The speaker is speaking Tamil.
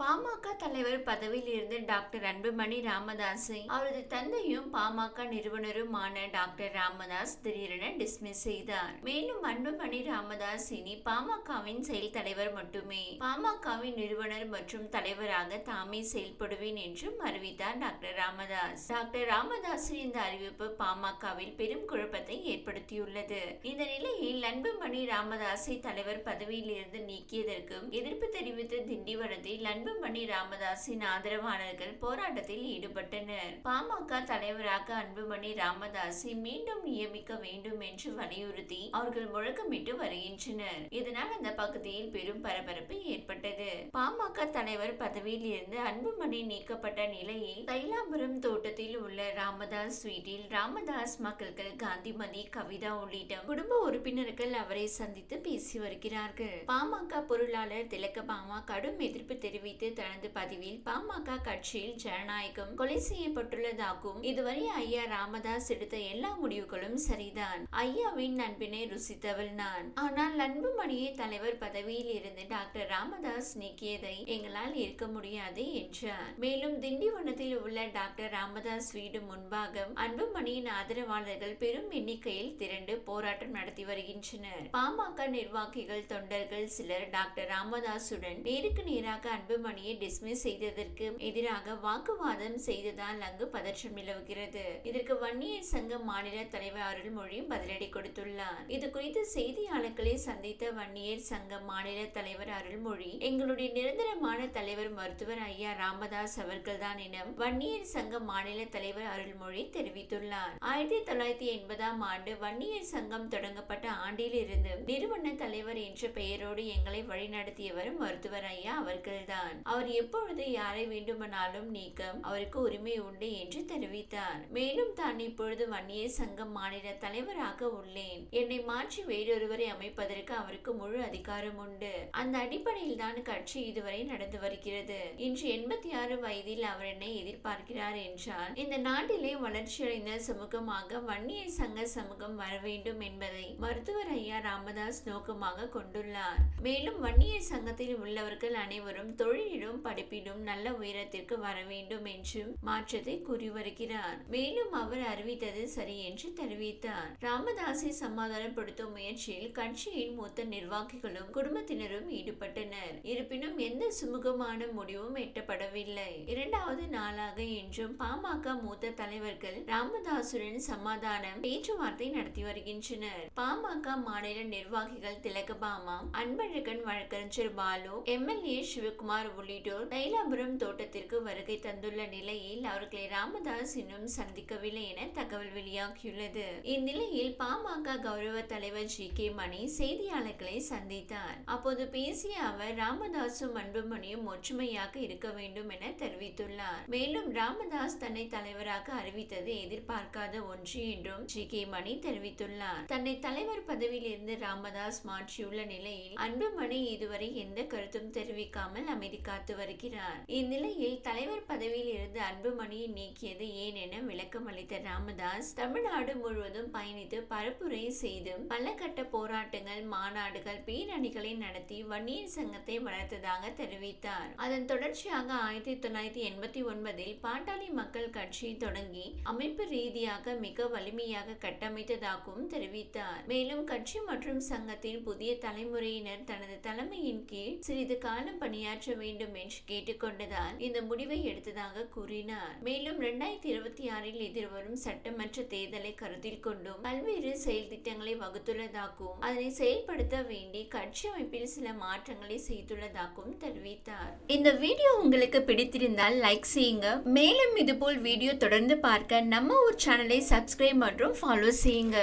பாமக தலைவர் பதவியில் இருந்து டாக்டர் அன்புமணி ராமதாஸை அவரது தந்தையும் பாமக நிறுவனருமான டாக்டர் ராமதாஸ் திடீரென டிஸ்மிஸ் செய்தார். மேலும் அன்புமணி ராமதாஸ் இனி பாமகவின் செயல் தலைவர் மட்டுமே. பாமகவின் நிறுவனர் மற்றும் தலைவராக தாமே செயல்படுவேன் என்றும் அறிவித்தார் டாக்டர் ராமதாஸ். டாக்டர் ராமதாஸின் இந்த அறிவிப்பு பாமகவில் பெரும் குழப்பத்தை ஏற்படுத்தியுள்ளது. இந்த நிலையில் அன்புமணி ராமதாஸை தலைவர் பதவியில் இருந்து நீக்கியதற்கும் எதிர்ப்பு தெரிவித்த திண்டிவனத்தில் அன்புமணி ராமதாஸின் ஆதரவாளர்கள் போராட்டத்தில் ஈடுபட்டனர். பாமக தலைவராக அன்புமணி ராமதாஸை மீண்டும் நியமிக்க வேண்டும் என்று வலியுறுத்தி அவர்கள் முழக்கமிட்டு வருகின்றனர். இதனால் அந்த பகுதியில் பெரும் பரபரப்பு ஏற்பட்டது. பாமக தலைவர் பதவியில் இருந்து அன்புமணி நீக்கப்பட்ட நிலையில் தைலாபுரம் தோட்டத்தில் உள்ள ராமதாஸ் வீட்டில் ராமதாஸ் மக்கள்கள் காந்திமதி கவிதா உள்ளிட்ட குடும்ப உறுப்பினர்கள் அவரை சந்தித்து பேசி வருகிறார்கள். பாமக பொருளாளர் திலக்கபாமா கடும் எதிர்ப்பு தெரிவித்து வைத்து தனது பதிவில் பாமக கட்சியில் ஜனநாயகம் கொலை செய்யப்பட்டுள்ளதாகவும் இதுவரை ஐயா ராமதாஸ் எடுத்த எல்லா முடிவுகளும் சரிதான். ஐயாவின் நண்பினை ருசித்தவள் நான். ஆனால் அன்புமணியை தலைவர் பதவியில் இருந்து டாக்டர் ராமதாஸ் நீக்கியதை எங்களால் இருக்க முடியாது என்றார். மேலும் திண்டிவனத்தில் உள்ள டாக்டர் ராமதாஸ் வீடு முன்பாக அன்புமணியின் ஆதரவாளர்கள் பெரும் எண்ணிக்கையில் திரண்டு போராட்டம் நடத்தி வருகின்றனர். பாமக நிர்வாகிகள் தொண்டர்கள் சிலர் டாக்டர் ராமதாசுடன் நேருக்கு நேராக அன்புமணியை டிஸ்மிஸ் செய்ததற்கு எதிராக வாக்குவாதம் செய்ததால் அங்கு பதற்றம் நிலவுகிறது. இதற்கு வன்னியர் சங்க மாநில தலைவர் அருள்மொழி பதிலடி கொடுத்துள்ளார். இது குறித்து செய்தியாளர்களை சந்தித்த வன்னியர் சங்க மாநில தலைவர் அருள்மொழி எங்களுடைய நிரந்தரமான தலைவர் மருத்துவர் ஐயா ராமதாஸ் அவர்கள்தான் என வன்னியர் சங்க மாநில தலைவர் அருள்மொழி தெரிவித்துள்ளார். ஆயிரத்தி தொள்ளாயிரத்தி எண்பதாம் ஆண்டு வன்னியர் சங்கம் தொடங்கப்பட்ட ஆண்டில் இருந்து நிறுவன தலைவர் என்ற பெயரோடு எங்களை வழிநடத்தியவர் மருத்துவர் ஐயா அவர்கள்தான். அவர் எப்பொழுது யாரை வேண்டுமானாலும் நீக்க அவருக்கு உரிமை உண்டு என்று தெரிவித்தார் மேலும் தான் இப்பொழுது வன்னியர் சங்கம் மாநில தலைவராக உள்ளேன். என்னை மாற்றி வேறொருவரை அமைப்பதற்கு அவருக்கு முழு அதிகாரம் உண்டு. அந்த அடிப்படையில் தான் கட்சி இதுவரை நடந்து வருகிறது. இன்று எண்பத்தி ஆறு வயதில் அவர் என்னை எதிர்பார்க்கிறார் என்றால் இந்த நாட்டிலே வளர்ச்சியடைந்த சமூகமாக வன்னியர் சங்க சமூகம் வர வேண்டும் என்பதை மருத்துவர் ஐயா ராமதாஸ் நோக்கமாக கொண்டுள்ளார். மேலும் வன்னியர் சங்கத்தில் உள்ளவர்கள் அனைவரும் தொழில் தொழிலிலும் படிப்பிலும் நல்ல உயரத்திற்கு வர வேண்டும் என்றும் மாற்றத்தை கூறி வருகிறார் மேலும் அவர் அறிவித்தது சரி என்று தெரிவித்தார். ராமதாஸை சமாதானப்படுத்தும் முயற்சியில் கட்சியின் மூத்த நிர்வாகிகளும் குடும்பத்தினரும் ஈடுபட்டனர். இருப்பினும் எந்த சுமூகமான முடிவும் எட்டப்படவில்லை. இரண்டாவது நாளாக இன்றும் பாமக மூத்த தலைவர்கள் ராமதாசுடன் சமாதானம் பேச்சுவார்த்தை நடத்தி வருகின்றனர். பாமக மாநில நிர்வாகிகள் திலகபாமா அன்பழகன் வழக்கறிஞர் பாலு எம்எல்ஏ சிவகுமார் உள்ளிட்டோர் தைலாபுரம் தோட்டத்திற்கு வருகை தந்துள்ள நிலையில் அவர்களை ராமதாஸ் இன்னும் சந்திக்கவில்லை என தகவல் வெளியாகியுள்ளது. இந்நிலையில் பாமக கௌரவ தலைவர் ஜி. கே. மணி செய்தியாளர்களை சந்தித்தார். அப்போது பேசிய அவர் ராமதாசும் அன்புமணியும் ஒற்றுமையாக இருக்க வேண்டும் என தெரிவித்துள்ளார். மேலும் ராமதாஸ் தன்னை தலைவராக அறிவித்தது எதிர்பார்க்காத ஒன்று என்றும் ஜி. கே. மணி தெரிவித்துள்ளார். தன்னை தலைவர் பதவியில் இருந்து ராமதாஸ் மாற்றியுள்ள நிலையில் அன்புமணி இதுவரை எந்த கருத்தும் தெரிவிக்காமல் அமைதி காத்து வருகிறார். இந்நிலையில் தலைவர் பதவியில் இருந்து அன்புமணியை நீக்கியது ஏன் என விளக்கம் அளித்த ராமதாஸ் தமிழ்நாடு முழுவதும் பயணித்து பரப்புரை செய்து பல கட்ட போராட்டங்கள் மாநாடுகள் பேரணிகளை நடத்தி வன்னியர் சங்கத்தை வளர்த்ததாக தெரிவித்தார். அதன் தொடர்ச்சியாக ஆயிரத்தி தொள்ளாயிரத்தி எண்பத்தி ஒன்பதில் பாட்டாளி மக்கள் கட்சி தொடங்கி அமைப்பு ரீதியாக மிக வலிமையாக கட்டமைத்ததாகவும் தெரிவித்தார். மேலும் கட்சி மற்றும் சங்கத்தின் புதிய தலைமுறையினர் தனது தலைமையின் கீழ் சிறிது காலம் பணியாற்ற வேண்டும் என்று கேட்டுக்கொண்டதால் இந்த முடிவை எடுத்ததாக கூறினார். மேலும் இரண்டாயிரத்தி இருபத்தி ஆறில் எதிர்வரும் சட்டமன்ற தேர்தலை கருத்தில் கொண்டும் பல்வேறு செயல் திட்டங்களை வகுத்துள்ளதாகவும் அதனை செயல்படுத்த வேண்டி கட்சி அமைப்பில் சில மாற்றங்களை செய்துள்ளதாகவும் தெரிவித்தார். இந்த வீடியோ உங்களுக்கு பிடித்திருந்தால் லைக் செய்யுங்க. மேலும் இதுபோல் வீடியோ தொடர்ந்து பார்க்க நம்ம ஒரு சேனலை சப்ஸ்கிரைப் மற்றும் ஃபாலோ செய்யுங்க.